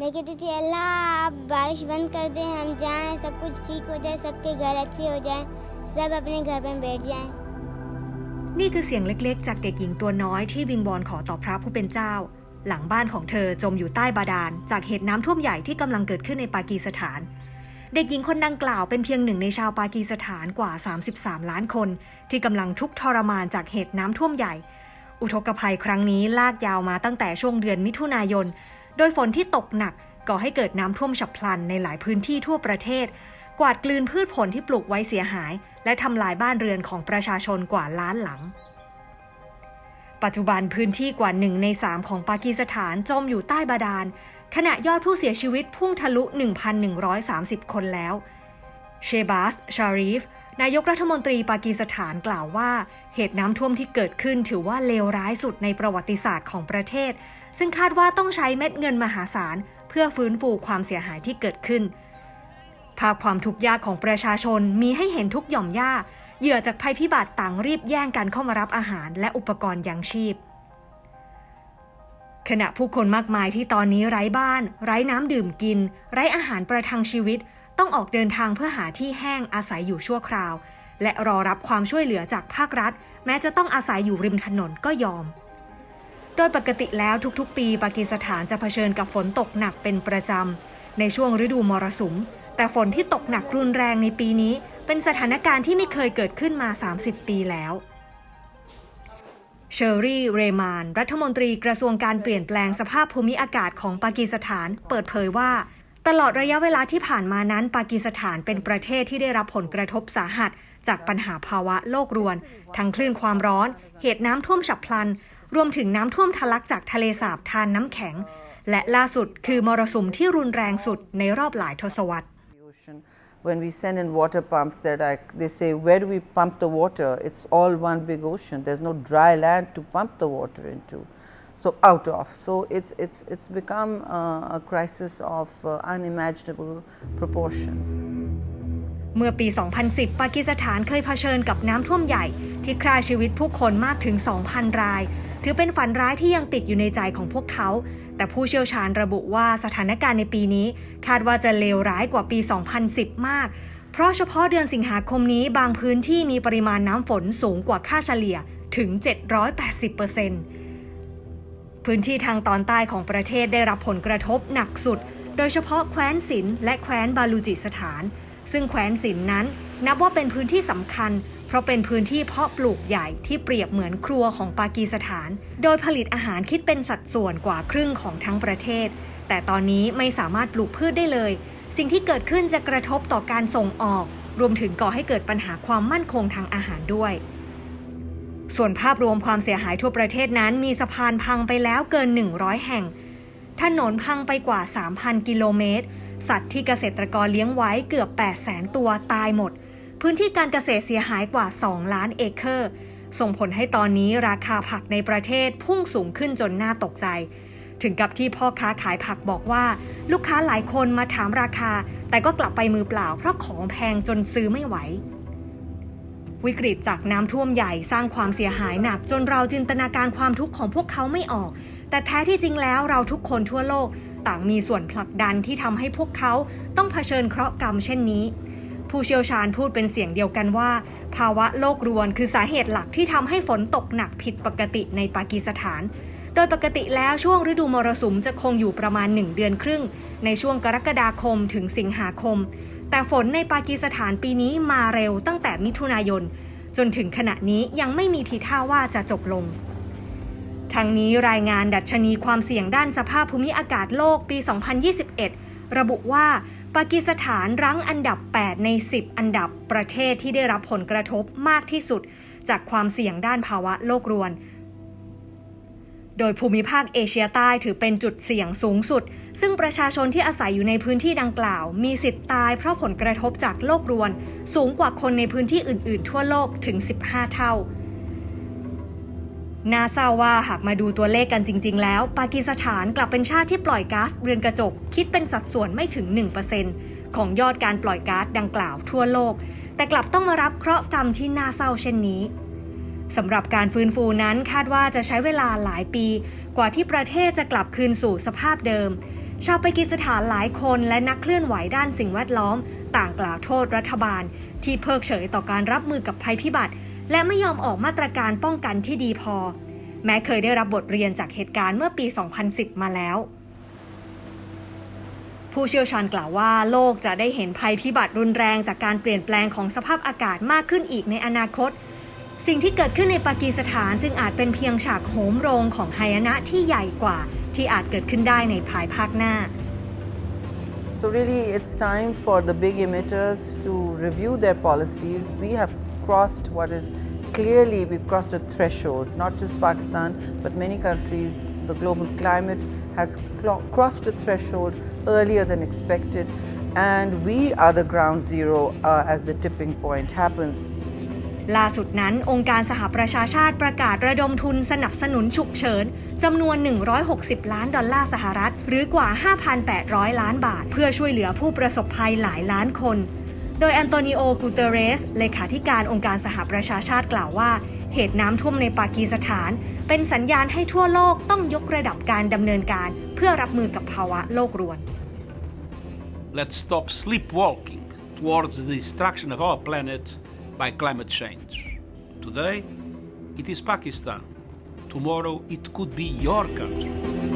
मैं कहती थी अल्लाह आप बारिश बंद कर दें हम जाएं सब कुछ ठीक हो जाए सबके घर अच्छे हो जाएं सब अपने घर में बैठ जाएं นี่คือเสียงเล็กๆ จากเด็กหญิงตัวน้อยที่วิงวอนขอต่อพระผู้เป็นเจ้า หลังบ้านของเธอจมอยู่ใต้บาดาล จากเหตุน้ำท่วมใหญ่ที่กำลังเกิดขึ้นในปากีสถาน เด็กหญิงคนดังกล่าวเป็นเพียงหนึ่งในชาวปากีสถานกว่า 33 ล้านคน ที่กำลังทุกข์ทรมานจากเหตุน้ำท่วมใหญ่ อุทกภัยครั้งนี้ลากยาวมาตั้งแต่ช่วงเดือนมิถุนายน โดยฝนที่ตกหนักก่อให้เกิดน้ำท่วมฉับพลันในหลายพื้นที่ทั่วประเทศ กวาดกลืนพืชผลที่ปลูกไว้เสียหาย และทำลายบ้านเรือนของประชาชนกว่าล้านหลัง ปัจจุบันพื้นที่กว่าหนึ่งในสามของปากีสถานจมอยู่ใต้บาดาล ขณะยอดผู้เสียชีวิตพุ่งทะลุ 1,130 คนแล้ว เชบาส ชารีฟ นายกรัฐมนตรีปากีสถานกล่าวว่า เหตุน้ำท่วมที่เกิดขึ้นถือว่าเลวร้ายสุดในประวัติศาสตร์ของประเทศ ซึ่งคาดว่าต้องใช้เม็ดเงินมหาศาล เพื่อฟื้นฟูความเสียหายที่เกิดขึ้น ภาพความทุกข์ยากของประชาชนมีให้เห็นทุกหย่อมย่าเหยื่อจากภัยพิบัติต่างรีบแย่งกันเข้ามารับอาหารและอุปกรณ์ยังชีพ ขณะผู้คนมากมายที่ตอนนี้ไร้บ้าน ไร้น้ำดื่มกิน ไร้อาหารประทังชีวิต ต้องออกเดินทางเพื่อหาที่แห้งอาศัยอยู่ชั่วคราว และรอรับความช่วยเหลือจากภาครัฐ แม้จะต้องอาศัยอยู่ริมถนนก็ยอม ดยปกติแล้วทุกๆ ปีปากีสถานจะเผชิญกับฝนตกหนักเป็นประจำ ในช่วงฤดูมรสุม แต่ฝนที่ตกหนักรุนแรงในปีนี้ เป็นสถานการณ์ที่ไม่เคยเกิดขึ้นมา 30 ปีแล้วเชอรี่ เรมาน รัฐมนตรีกระทรวงการเปลี่ยนแปลงสภาพภูมิอากาศของปากีสถาน เปิดเผยว่า ตลอดระยะเวลาที่ผ่านมานั้น ปากีสถานเป็นประเทศที่ได้รับผลกระทบสาหัส จากปัญหาภาวะโลกรวน ทั้งคลื่นความร้อน เหตุน้ำท่วมฉับพลัน รวมถึงน้ำท่วมทะลักจากทะเลสาบทานน้ำแข็ง และล่าสุดคือมรสุมที่รุนแรงสุดในรอบหลายทศวรรษ When we send in water pumps, they like, they say, where do we pump the water? It's all one big ocean. There's no dry land to pump the water into, so out of. So it's, it's, it's become uh, a crisis of uh, unimaginable proportions. เมื่อปี 2010 ปากีสถานเคยเผชิญกับน้ำท่วมใหญ่ ที่ฆ่าชีวิตผู้คนมากถึง 2,000 ราย ถือเป็นฝันร้ายที่ยังติดอยู่ในใจของพวกเขา แต่ผู้เชี่ยวชาญระบุว่าสถานการณ์ในปีนี้ คาดว่าจะเลวร้ายกว่าปี 2010 มาก เพราะเฉพาะเดือนสิงหาคมนี้บางพื้นที่มีปริมาณน้ำฝนสูงกว่าค่าเฉลี่ยถึง 780%พื้นที่ทางตอนใต้ของประเทศได้รับผลกระทบหนักสุด โดยเฉพาะแคว้นสินและแคว้นบาลูจิสถาน ซึ่งแคว้นสินนั้นนับว่าเป็นพื้นที่สำคัญ เพราะเป็นพื้นที่เพาะปลูกใหญ่ที่เปรียบเหมือนครัวของปากีสถาน โดยผลิตอาหารคิดเป็นสัดส่วนกว่าครึ่งของทั้งประเทศ แต่ตอนนี้ไม่สามารถปลูกพืชได้เลย สิ่งที่เกิดขึ้นจะกระทบต่อการส่งออก รวมถึงก่อให้เกิดปัญหาความมั่นคงทางอาหารด้วย ส่วนภาพรวมความเสียหายทั่วประเทศนั้นมีสะพานพังไปแล้วเกิน 100 แห่ง ถนนพังไปกว่า 3,000 กิโลเมตร สัตว์ที่เกษตรกรเลี้ยงไว้เกือบ 800,000ตัวตายหมด พื้นที่การเกษตรเสียหายกว่า 2 ล้านเอเคอร์ ส่งผลให้ตอนนี้ราคาผักในประเทศพุ่งสูงขึ้นจนน่าตกใจ ถึงกับที่พ่อค้าขายผักบอกว่า ลูกค้าหลายคนมาถามราคา แต่ก็กลับไปมือเปล่า เพราะของแพงจนซื้อไม่ไหววิกฤตจากน้ำท่วมใหญ่สร้างความเสียหายหนักจนเราจินตนาการความทุกข์ของพวกเขาไม่ออก แต่แท้ที่จริงแล้วเราทุกคนทั่วโลก ต่างมีส่วนผลักดันที่ทำให้พวกเขาต้องเผชิญเคราะห์กรรมเช่นนี้ ผู้เชี่ยวชาญพูดเป็นเสียงเดียวกันว่า ภาวะโลกรวนคือสาเหตุหลักที่ทำให้ฝนตกหนักผิดปกติในปากีสถาน โดยปกติแล้วช่วงฤดูมรสุมจะคงอยู่ประมาณ 1 เดือนครึ่ง ในช่วงกรกฎาคมถึงสิงหาคม แต่ฝนในปากีสถานปีนี้มาเร็วตั้งแต่มิถุนายน จนถึงขณะนี้ยังไม่มีทีท่าว่าจะจบลง ทั้งนี้รายงานดัชนีความเสี่ยงด้านสภาพภูมิอากาศโลกปี 2021 ระบุว่าปากีสถานรั้งอันดับ 8 ใน 10 อันดับประเทศที่ได้รับผลกระทบมากที่สุด จากความเสี่ยงด้านภาวะโลกรวน โดยภูมิภาคเอเชียใต้ถือเป็นจุดเสี่ยงสูงสุด ซึ่งประชาชนที่อาศัยอยู่ในพื้นที่ดังกล่าว มีสิทธิ์ตายเพราะผลกระทบจากโลกรวน สูงกว่าคนในพื้นที่อื่น ๆ ทั่วโลกถึง 15 เท่า น่าเศร้าว่าหากมาดูตัวเลขกันจริง ๆ แล้ว ปากีสถานกลับเป็นชาติที่ปล่อยก๊าซเรือนกระจก คิดเป็นสัดส่วนไม่ถึง 1%ของยอดการปล่อยก๊าซดังกล่าวทั่วโลก แต่กลับต้องมารับเคราะห์กรรมที่น่าเศร้าเช่นนี้สำหรับการฟื้นฟูนั้นคาดว่าจะใช้เวลาหลายปี กว่าที่ประเทศจะกลับคืนสู่สภาพเดิม ชาวปากีสถานหลายคนและนักเคลื่อนไหวด้านสิ่งแวดล้อม ต่างกล่าวโทษรัฐบาล ที่เพิกเฉยต่อการรับมือกับภัยพิบัติ และไม่ยอมออกมาตรการป้องกันที่ดีพอ แม้เคยได้รับบทเรียนจากเหตุการณ์เมื่อปี 2010 มาแล้ว ผู้เชี่ยวชาญกล่าวว่าโลกจะได้เห็นภัยพิบัติรุนแรงจากการเปลี่ยนแปลงของสภาพอากาศมากขึ้นอีกในอนาคต สิ่งที่เกิดขึ้นในปากีสถานจึงอาจเป็นเพียงฉากโหมโรงของไฮยนะที่ใหญ่กว่า ที่อาจเกิดขึ้นได้ในภายภาคหน้า So really, it's time for the big emitters to review their policies. We have crossed what is clearly we've crossed a threshold. Not just Pakistan, but many countries. The global climate has crossed a threshold earlier than expected, and we are the ground zero uh, as the tipping point happens. ล่าสุดนั้น องค์การสหประชาชาติประกาศระดมทุนสนับสนุนฉุกเฉินจำนวน 160 ล้านดอลลาร์สหรัฐ หรือกว่า 5,800 ล้านบาท เพื่อช่วยเหลือผู้ประสบภัยหลายล้านคน โดยแอนโตนิโอ กูเตเรส เลขาธิการองค์การสหประชาชาติกล่าวว่า เหตุน้ำท่วมในปากีสถาน เป็นสัญญาณให้ทั่วโลกต้องยกระดับการดำเนินการ เพื่อรับมือกับภาวะโลกรวน Let's stop sleepwalking towards the destruction of our planet by climate change. Today, it is Pakistan. Tomorrow, it could be your country.